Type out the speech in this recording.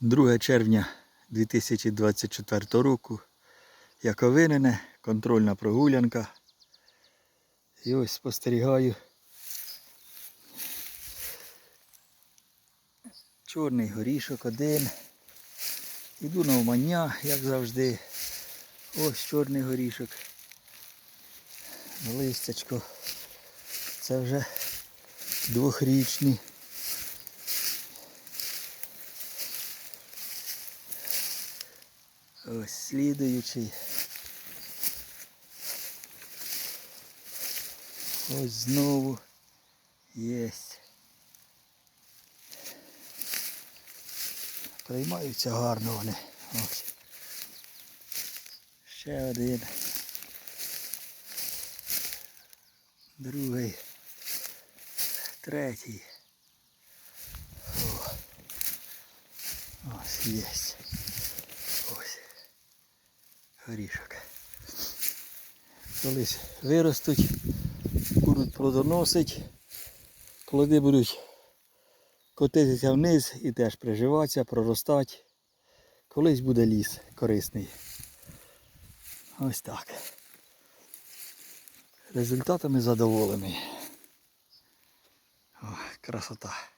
2 червня 2024 року. Яковинине, контрольна прогулянка. І ось спостерігаю. Чорний горішок один. Іду на умання, як завжди. Ось чорний горішок. Листячко. Це вже двохрічні. Ось слідуючий. Ось знову єсть. Приймаються гарно вони. Ось. Ще один. Другий. Третій. О. Ось єсть. Горішок. Колись виростуть, будуть плодоносить, плоди будуть котитися вниз і теж приживатися, проростати. Колись буде ліс корисний. Ось так. Результатами задоволений. О, красота.